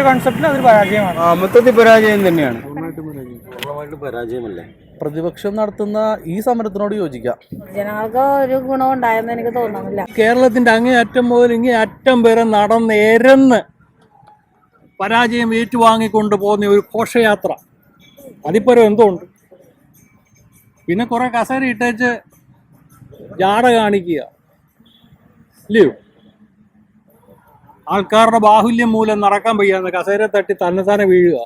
കൺസെപ്റ്റിൽ അതൊരു പരാജയമാണ്. ആ മൊത്തത്തിൽ പരാജയം തന്നെയാണ്. പൂർണമായിട്ട് പരാജയമല്ലേ? പ്രതിപക്ഷം നടത്തുന്ന ഈ സമരത്തിനോട് യോജിക്കാം. ജനങ്ങൾക്ക് ഒരു ഗുണം ഉണ്ടായെന്ന് എനിക്ക് തോന്നുന്നില്ല. കേരളത്തിന്റെ അങ്ങേയറ്റം മുതൽ ഇങ്ങേയറ്റം വരെ നടന്നേരെന്ന് പരാജയം ഏറ്റുവാങ്ങിക്കൊണ്ട് പോകുന്ന ഒരു ഘോഷയാത്ര. അതിപ്പരം എന്തുണ്ട്? പിന്നെ കുറെ കസേര ഇട്ടേച്ച് ജാട കാണിക്കുക. ഇല്ലയോ? ആൾക്കാരുടെ ബാഹുല്യം മൂലം നടക്കാൻ വയ്യാന്ന് കസേര തട്ടി തന്നെത്താനെ വീഴുക.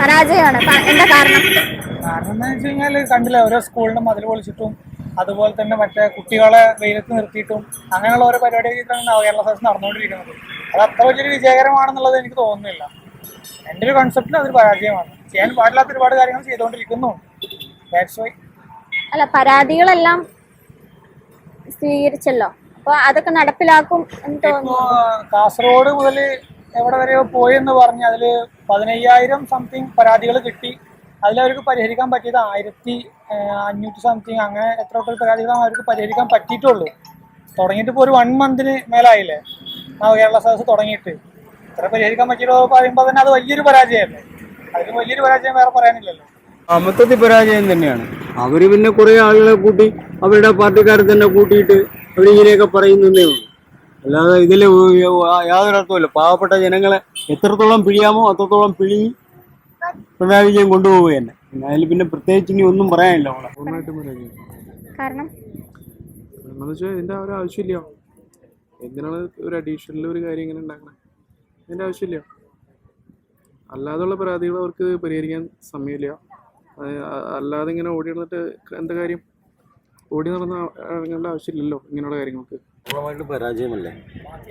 പരാജയമാണ്. എന്താ കാരണം? കാരണം എന്താ വെച്ച് കഴിഞ്ഞാൽ കണ്ടില്ല ഓരോ സ്കൂളിനും മതിൽ പൊളിച്ചിട്ടും അതുപോലെ തന്നെ മറ്റേ കുട്ടികളെ വെയിലത്ത് നിർത്തിയിട്ടും അങ്ങനെയുള്ള ഓരോ പരിപാടികളാണ് കേരള സദസ് നടന്നുകൊണ്ടിരിക്കുന്നത്. അത് അത്ര വലിയൊരു വിജയകരമാണെന്നുള്ളത് എനിക്ക് തോന്നുന്നില്ല. എന്റെ ഒരു കൺസെപ്റ്റിൽ അതൊരു പരാജയമാണ്. ചെയ്യാൻ പാടില്ലാത്ത ഒരുപാട് കാര്യങ്ങൾ ചെയ്തുകൊണ്ടിരിക്കുന്നു. ദാറ്റ്സ് വൈ അല്ല പരാതികളെല്ലാം സ്വീകരിച്ചല്ലോ? അപ്പൊ അതൊക്കെ നടപ്പിലാക്കും എന്ന് തോന്നുന്നു. കാസർഗോഡ് മുതൽ എവിടെ വരെയോ പോയെന്ന് പറഞ്ഞ് അതിൽ പതിനയ്യായിരം സംതിങ് പരാതികൾ കിട്ടി. അതിലവർക്ക് പരിഹരിക്കാൻ പറ്റിയത് ആയിരത്തി അഞ്ഞൂറ്റി സംതിങ് അങ്ങനെ എത്ര പരാതികളാണ് അവർക്ക് പരിഹരിക്കാൻ പറ്റിയിട്ടുള്ളൂ. തുടങ്ങിയിട്ട് ഇപ്പോൾ ഒരു വൺ മന്തിന് മേലായില്ലേ? നവകേരള സദസ് തുടങ്ങിയിട്ട്. ഇത്ര പരിഹരിക്കാൻ പറ്റിയല്ലോ പറയുമ്പോൾ തന്നെ അത് വലിയൊരു പരാജയമല്ലേ? അതിന് വലിയൊരു പരാജയം വേറെ പറയാനില്ലല്ലോ. മൊത്തത്തിൽ പരാജയം തന്നെയാണ്. അവർ പിന്നെ കുറെ ആളുകളെ കൂട്ടി അവരുടെ പാർട്ടിക്കാരെ തന്നെ കൂട്ടിയിട്ട് അവരിങ്ങനെയൊക്കെ പറയുന്നതേ ഉള്ളൂ. അല്ലാതെ ഇതിൽ യാതൊരു അർത്ഥമില്ല പാവപ്പെട്ട ജനങ്ങളെ എത്രത്തോളം പിഴിയാമോ അത്രത്തോളം പിഴി പിണറായി വിജയൻ കൊണ്ടുപോവുക തന്നെ. പിന്നെ അതിൽ പിന്നെ പ്രത്യേകിച്ച് ഇനി ഒന്നും പറയാനില്ല അവളെ പൂർണമായിട്ടും പരാജയം കാരണം? എന്ന് വെച്ചാൽ ഇതിന്റെ ഒരു ആവശ്യമില്ല. എന്തിനാണ് ഒരു അഡീഷണൽ ഒരു കാര്യം ഇങ്ങനെ ഉണ്ടാക്കണേ? അതിന്റെ ആവശ്യമില്ല. അല്ലാതെയുള്ള പരാതികൾ അവർക്ക് പരിഹരിക്കാൻ സമയമില്ല. അല്ലാതെ ഇങ്ങനെ ഓടി നടന്നിട്ട് എന്താ കാര്യം? ഓടി നടന്ന ഇറങ്ങേണ്ട ആവശ്യമില്ലല്ലോ ഇങ്ങനെയുള്ള കാര്യങ്ങൾക്ക്. പൂർണമായിട്ട് പരാജയമല്ലേ?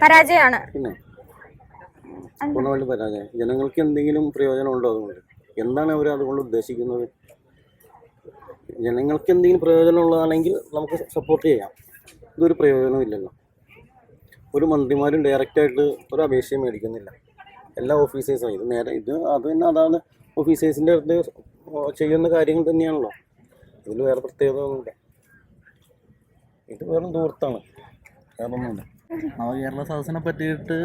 പരാജയമാണ്. പിന്നെ? പൂർണമായിട്ട് പരാജയം. ജനങ്ങൾക്ക് എന്തെങ്കിലും പ്രയോജനം ഉണ്ടോ അതുകൊണ്ട്? എന്താണ് അവർ അതുകൊണ്ട് ഉദ്ദേശിക്കുന്നത്? ജനങ്ങൾക്ക് എന്തെങ്കിലും പ്രയോജനം ഉള്ളതാണെങ്കിൽ നമുക്ക് സപ്പോർട്ട് ചെയ്യാം. ഇതൊരു പ്രയോജനമില്ലല്ലോ ഇല്ലല്ലോ. ഒരു മന്ത്രിമാരും ഡയറക്റ്റായിട്ട് ഒരു അപേക്ഷയും മേടിക്കുന്നില്ല. എല്ലാ ഓഫീസേഴ്സും ഇത് നേരെ ഇത് അത് തന്നെ അതാണ് ഓഫീസേഴ്സിന്റെ അടുത്ത് ചെയ്യുന്ന കാര്യങ്ങൾ തന്നെയാണല്ലോ. ഇതിൽ വേറെ പ്രത്യേകത ഒന്നുമില്ല. ഇത് വെറും ദൂർത്താണ്. വേറെ ഒന്നുമില്ല നവകേരള സദസ്സിനെ പറ്റിയിട്ട്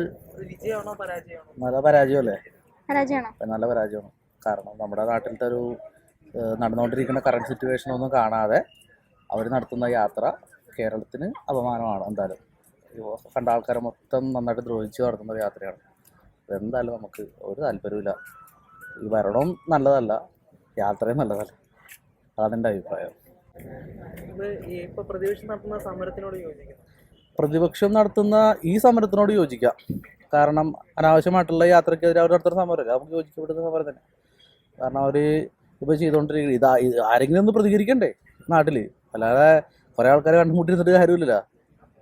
നല്ല പരാജയമല്ലേ? പരാജയമാണോ. നല്ല പരാജയമാണ്. കാരണം നമ്മുടെ നാട്ടിലത്തെ ഒരു നടന്നുകൊണ്ടിരിക്കുന്ന കറണ്ട് സിറ്റുവേഷൻ ഒന്നും കാണാതെ അവർ നടത്തുന്ന യാത്ര കേരളത്തിന് അപമാനമാണ് എന്തായാലും. കണ്ട ആൾക്കാരെ മൊത്തം നന്നായിട്ട് ദ്രോഹിച്ച് നടത്തുന്ന ഒരു യാത്രയാണ് എന്തായാലും നമുക്ക് ഒരു താല്പര്യമില്ല ഈ ഭരണവും നല്ലതല്ല യാത്രയും നല്ലതല്ല. അതാണ് എന്റെ അഭിപ്രായം. പ്രതിപക്ഷം നടത്തുന്ന സമരത്തിനോട് യോജിക്കുന്നു. പ്രതിപക്ഷം നടത്തുന്ന ഈ സമരത്തിനോട് യോജിക്കാം. കാരണം അനാവശ്യമായിട്ടുള്ള യാത്രക്കെതിരെ അവർ നടത്തുന്ന സമരമല്ല? നമുക്ക് യോജിക്കപ്പെടുന്ന സമരം തന്നെ. കാരണം അവർ ഇപ്പോൾ ചെയ്തുകൊണ്ടിരിക്കുന്നത് ഇതാ ഇത് ആരെങ്കിലും ഒന്ന് പ്രതികരിക്കണ്ടേ നാട്ടിൽ അല്ലാതെ കുറേ ആൾക്കാരെ കണ്ടുമുട്ടിരുന്നിട്ട് കാര്യമില്ലല്ലോ.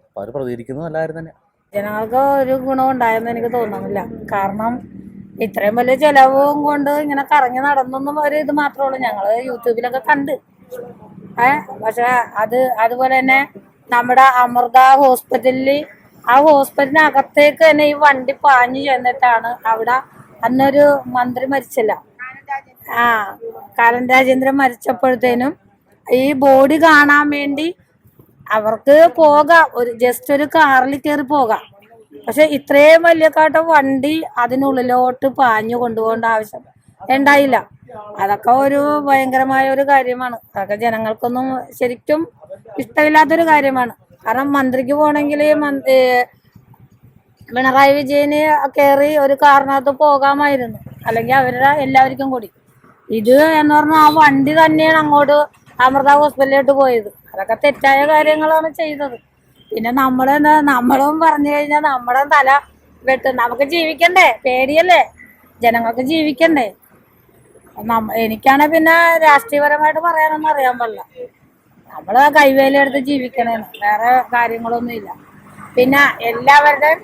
അപ്പോൾ അവർ പ്രതികരിക്കുന്നത് നല്ല കാര്യം തന്നെ ജനങ്ങൾക്ക് ഒരു ഗുണം ഉണ്ടായെന്ന് എനിക്ക് തോന്നുന്നില്ല. കാരണം ഇത്രയും വലിയ ചെലവും കൊണ്ട് ഇങ്ങനെ കറങ്ങി നടന്നൊന്നും ഒരു ഇത് മാത്രമേ ഉള്ളൂ. ഞങ്ങൾ യൂട്യൂബിലൊക്കെ കണ്ട്. പക്ഷെ അത് അതുപോലെ തന്നെ നമ്മുടെ അമൃത ഹോസ്പിറ്റലിൽ ആ ഹോസ്പിറ്റലിനകത്തേക്ക് തന്നെ ഈ വണ്ടി പാഞ്ഞു ചെന്നിട്ടാണ് അവിടെ അന്നൊരു മന്ത്രി മരിച്ചില്ല ആ കാരൻ രാജേന്ദ്രൻ മരിച്ചപ്പോഴത്തേനും ഈ ബോഡി കാണാൻ വേണ്ടി അവർക്ക് പോകാം. ഒരു ജസ്റ്റ് ഒരു കാറിൽ കയറി പോകാം. പക്ഷെ ഇത്രയും വലിയ കാട്ടം വണ്ടി അതിനുള്ളിലോട്ട് പാഞ്ഞു കൊണ്ടുപോകേണ്ട ആവശ്യം ഉണ്ടായില്ല. അതൊക്കെ ഒരു ഭയങ്കരമായ ഒരു കാര്യമാണ്. അതൊക്കെ ജനങ്ങൾക്കൊന്നും ശരിക്കും ഇഷ്ടമില്ലാത്തൊരു കാര്യമാണ്. കാരണം മന്ത്രിക്ക് പോകണമെങ്കിൽ പിണറായി വിജയന് കയറി ഒരു കാറിനകത്ത് പോകാമായിരുന്നു. അല്ലെങ്കിൽ അവരുടെ എല്ലാവർക്കും കൂടി. ഇത് എന്ന് പറഞ്ഞാൽ ആ വണ്ടി തന്നെയാണ് അങ്ങോട്ട് അമൃത ഹോസ്പിറ്റലിലോട്ട് പോയത്. അതൊക്കെ തെറ്റായ കാര്യങ്ങളാണ് ചെയ്തത്. പിന്നെ നമ്മളെന്താ നമ്മളും പറഞ്ഞു കഴിഞ്ഞാൽ നമ്മുടെ തല വെട്ടും. നമുക്ക് ജീവിക്കണ്ടേ? പേടിയല്ലേ? ജനങ്ങൾക്ക് ജീവിക്കണ്ടേ? എനിക്കാണെ പിന്നെ രാഷ്ട്രീയപരമായിട്ട് പറയാനൊന്നും അറിയാൻ പാടില്ല. നമ്മൾ കൈവേലെടുത്ത് ജീവിക്കണേന്ന് വേറെ കാര്യങ്ങളൊന്നും ഇല്ല പിന്നെ എല്ലാവരുടെയും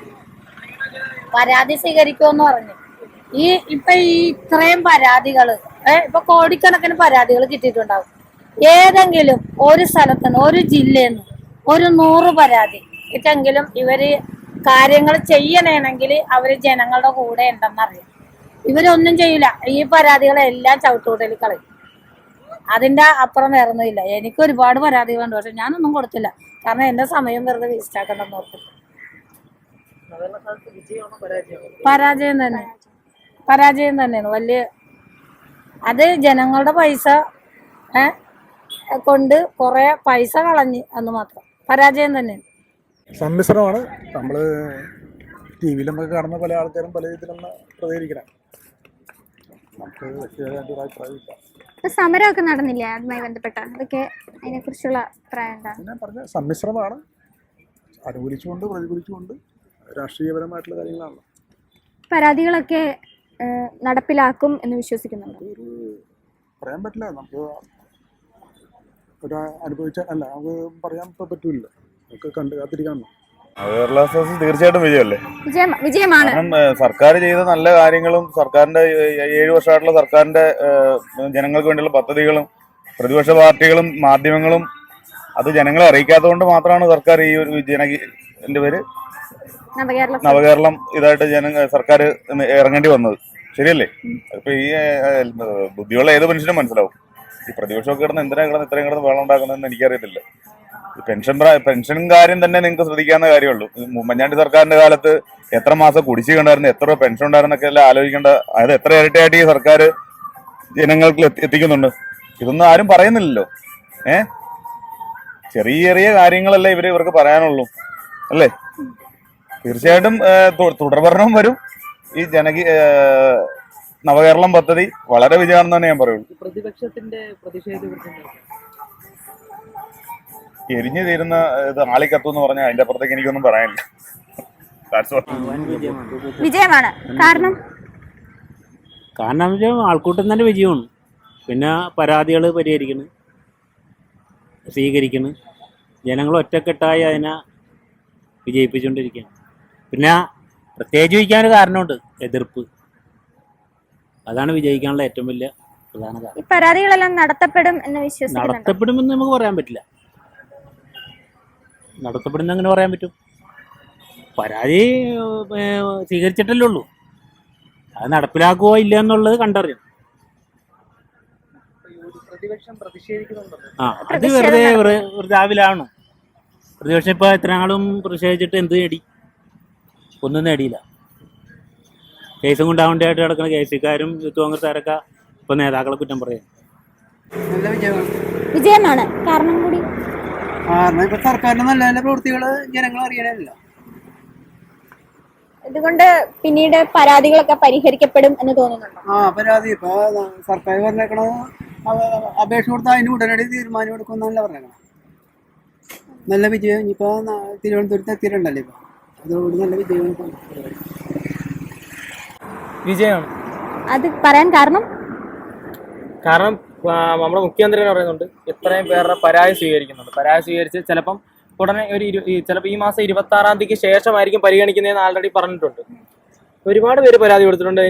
പരാതി സ്വീകരിക്കുമെന്ന് പറഞ്ഞു. ഈ ഇപ്പൊ ഈ ഇത്രയും പരാതികൾ ഇപ്പൊ കോടിക്കണക്കിന് പരാതികൾ കിട്ടിയിട്ടുണ്ടാവും. ഏതെങ്കിലും ഒരു സ്ഥലത്തുനിന്ന് ഒരു ജില്ലയിൽ നിന്ന് ഒരു നൂറ് പരാതി ഇട്ടെങ്കിലും ഇവർ കാര്യങ്ങൾ ചെയ്യണേണെങ്കിൽ അവർ ജനങ്ങളുടെ കൂടെ ഉണ്ടെന്നറിയാം. ഇവരൊന്നും ചെയ്യില്ല ഈ പരാതികളെ എല്ലാം ചവിട്ടുകൂട്ടൽ കളയും. അതിന്റെ അപ്പുറം വരുന്നില്ല എനിക്ക് ഒരുപാട് പരാതികളുണ്ട്. പക്ഷെ ഞാനൊന്നും കൊടുത്തില്ല. കാരണം എന്റെ സമയം വെറുതെ വേസ്റ്റ് ആക്കണ്ടെന്ന് ഓർത്തിട്ട്. പരാജയം തന്നെ. പരാജയം തന്നെയാണ്. വലിയ അത് ജനങ്ങളുടെ പൈസ കൊണ്ട് കുറെ പൈസ കളഞ്ഞ് അന്ന് മാത്രം. പരാജയം തന്നെയാണ്. സമ്മിശ്രമാണ്. നമ്മൾ ടി വിയിലും കാണുന്ന പല ആൾക്കാരും പല രീതിയിലൊന്ന് പ്രതികരിക്കണം നമുക്ക് വ്യക്തിപരമായിട്ട് ഒരു അഭിപ്രായമില്ല ഇപ്പൊ സമരമൊക്കെ നടന്നില്ലേ അതുമായി ബന്ധപ്പെട്ട? അതൊക്കെ അതിനെ കുറിച്ചുള്ള അഭിപ്രായം എന്താണ്? സമ്മിശ്രമാണ്. അനുകൂലിച്ചുകൊണ്ട് പ്രതികൂലിച്ചുകൊണ്ട് രാഷ്ട്രീയപരമായിട്ടുള്ള കാര്യങ്ങളാണ് പരാതികളൊക്കെ നടപ്പിലാക്കും എന്ന് വിശ്വസിക്കുന്നുണ്ട് പറയാൻ പറ്റില്ല. നമുക്ക് ഒരു അനുഭവിച്ച അല്ല നമുക്ക് പറയാൻ പറ്റൂല നമുക്ക് കണ്ട് കാത്തിരിക്കണം കേരള തീർച്ചയായിട്ടും വിജയമല്ലേ? വിജയമാണ്. സർക്കാർ ചെയ്ത നല്ല കാര്യങ്ങളും സർക്കാരിന്റെ ഏഴു വർഷമായിട്ടുള്ള സർക്കാരിന്റെ ജനങ്ങൾക്ക് വേണ്ടിയുള്ള പദ്ധതികളും പ്രതിപക്ഷ പാർട്ടികളും മാധ്യമങ്ങളും അത് ജനങ്ങളെ അറിയിക്കാത്തതുകൊണ്ട് മാത്രമാണ് സർക്കാർ ഈ ഒരു ജനകീയന്റെ പേര് നവകേരള. ഇതായിട്ട് ജന സർക്കാർ ഇറങ്ങേണ്ടി വന്നത്. ശരിയല്ലേ? ഇപ്പൊ ഈ ബുദ്ധിയുള്ള ഏത് മനുഷ്യനും മനസ്സിലാവും. ഈ പ്രതിപക്ഷമൊക്കെ കിടന്ന് എന്തിനാ കിടന്ന് ഇത്രയും കിടന്ന് വെള്ളം ഉണ്ടാക്കുന്നതെന്ന് എനിക്കറിയത്തില്ല. പെൻഷൻ പെൻഷൻ കാര്യം തന്നെ നിങ്ങൾക്ക് ശ്രദ്ധിക്കാവുന്ന കാര്യമുള്ളൂ. ഉമ്മൻചാണ്ടി സർക്കാരിന്റെ കാലത്ത് എത്ര മാസം കുടിശ്ശിക ഉണ്ടായിരുന്നു എത്ര പെൻഷൻ ഉണ്ടായിരുന്നൊക്കെ എല്ലാം ആലോചിക്കേണ്ട അതായത് എത്ര ഇരട്ടിയായിട്ട് ഈ സർക്കാർ ജനങ്ങൾക്ക് എത്തി- എത്തിക്കുന്നുണ്ട്. ഇതൊന്നും ആരും പറയുന്നില്ലല്ലോ. ഏ? ചെറിയ ചെറിയ കാര്യങ്ങളല്ലേ ഇവർ ഇവർക്ക് പറയാനുള്ളൂ. അല്ലേ? തീർച്ചയായിട്ടും തുടർഭരണം വരും. ഈ ജനകീയ നവകേരളം പദ്ധതി വളരെ വിജയമാണെന്ന് തന്നെ ഞാൻ പറയുള്ളൂ. പ്രതിപക്ഷത്തിന്റെ പ്രതിഷേധം എരിഞ്ഞു തീരുന്ന ഇത് ആളിക്കത്തു എന്ന് പറഞ്ഞാൽ അതിന്റെ അപ്പുറത്തേക്ക് എനിക്കൊന്നും പറയാനില്ല. വിജയമാണ്. കാരണം? കാരണം വെച്ചാൽ ആൾക്കൂട്ടം തന്നെ വിജയമാണ്. പിന്നെ പരാതികൾ പരിഹരിക്കണ് സ്വീകരിക്കണ്. ജനങ്ങൾ ഒറ്റക്കെട്ടായി അതിനെ വിജയിപ്പിച്ചുകൊണ്ടിരിക്കുകയാണ്. പിന്നെ പ്രത്യേകിച്ച് വിജയിക്കാനൊരു കാരണമുണ്ട് എതിർപ്പ്. അതാണ് വിജയിക്കാനുള്ള ഏറ്റവും വലിയ പ്രധാന കാരണം. ഈ പരാതികളെല്ലാം നടത്തപ്പെടും എന്ന് വിശ്വസിക്കുന്നു നടത്തപ്പെടുമെന്ന് നമുക്ക് പറയാൻ പറ്റില്ല. നടത്തപ്പെടുന്ന അങ്ങനെ പറയാൻ പറ്റും. പരാതി സ്വീകരിച്ചിട്ടല്ലേ ഉള്ളൂ. അത് നടപ്പിലാക്കുവോ ഇല്ല എന്നുള്ളത് കണ്ടറിയും ആ അത് വെറുതെ വെറുതെ ആവിലാണ് പ്രതിപക്ഷം ഇപ്പൊ എത്ര നാളും പ്രതിഷേധിച്ചിട്ട് എന്ത് നേടി? ഒന്നും നേടിയില്ല. കേസും കൊണ്ടാവേണ്ടതായിട്ട് കിടക്കുന്ന കേസുകാരും യൂത്ത് കോൺഗ്രസ്സുകാരൊക്കെ ഇപ്പൊ നേതാക്കളെ കുറ്റം പറയാം വിജയമാണ് വിജയമാണ് കാരണം കൂടി കാരണം ഇപ്പൊ സർക്കാരിന്റെ നല്ല നല്ല പ്രവൃത്തികൾ ജനങ്ങൾ അറിയണമല്ലോ ഇതുകൊണ്ട് പിന്നീട് പരാതികളൊക്കെ പരിഹരിക്കപ്പെടും എന്ന് തോന്നുന്നുണ്ടോ? ആ പരാതി. ഇപ്പൊ സർക്കാർ പറഞ്ഞേക്കണത് അപേക്ഷ കൊടുത്താൽ അതിന് ഉടനടി തീരുമാനം എടുക്കുമെന്നല്ല പറഞ്ഞേക്കണം. നല്ല വിജയം ഇനിയിപ്പോ തിരുവനന്തപുരത്ത് എത്തിയിട്ടുണ്ടല്ലോ ഇപ്പൊ. അതുകൊണ്ട് നല്ല വിജയം ഇപ്പൊ. വിജയമാണ് അത് പറയാൻ കാരണം? കാരണം നമ്മുടെ മുഖ്യമന്ത്രി പറയുന്നുണ്ട് ഇത്രയും പേരുടെ പരാതി സ്വീകരിക്കുന്നുണ്ട്. പരാതി സ്വീകരിച്ച് ചിലപ്പം ഉടനെ ഒരു ചിലപ്പോൾ ഈ മാസം ഇരുപത്തി ആറാം തീയതിക്ക് ശേഷമായിരിക്കും പരിഗണിക്കുന്നതെന്ന് ആൾറെഡി പറഞ്ഞിട്ടുണ്ട്. ഒരുപാട് പേര് പരാതി കൊടുത്തിട്ടുണ്ട്.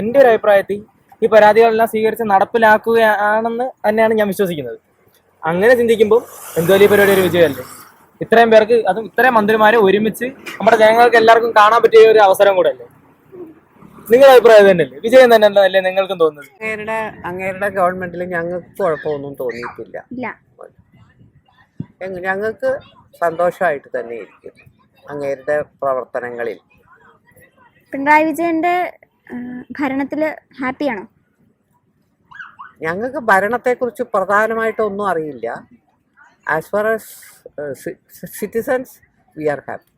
എന്റെ ഒരു അഭിപ്രായത്തിൽ ഈ പരാതികളെല്ലാം സ്വീകരിച്ച് നടപ്പിലാക്കുകയാണെന്ന് തന്നെയാണ് ഞാൻ വിശ്വസിക്കുന്നത്. അങ്ങനെ ചിന്തിക്കുമ്പോൾ എന്തോലി പരിപാടി ഒരു വിജയമല്ലേ? ഇത്രയും പേർക്ക് അതും ഇത്രയും മന്ത്രിമാരെ ഒരുമിച്ച് നമ്മുടെ ജനങ്ങൾക്ക് എല്ലാവർക്കും കാണാൻ പറ്റിയ ഒരു അവസരം കൂടെ അല്ലേ? നിങ്ങളുടെ അഭിപ്രായം തന്നെയല്ലേ? വിജയം തന്നെ അല്ലേ നിങ്ങൾക്കും തോന്നുന്നത്? അങ്ങേരുടെ അങ്ങേരുടെ ഗവൺമെന്റിൽ ഞങ്ങൾക്ക് കുഴപ്പമൊന്നും തോന്നിയിട്ടില്ല. ഞങ്ങൾക്ക് സന്തോഷമായിട്ട് തന്നെ ഇരിക്കും അങ്ങേരുടെ പ്രവർത്തനങ്ങളിൽ. പിണറായി വിജയന്റെ ഭരണത്തിൽ ഹാപ്പിയാണോ? ഞങ്ങൾക്ക് ഭരണത്തെക്കുറിച്ച് പ്രധാനമായിട്ടൊന്നും അറിയില്ല. As far as citizens we are happy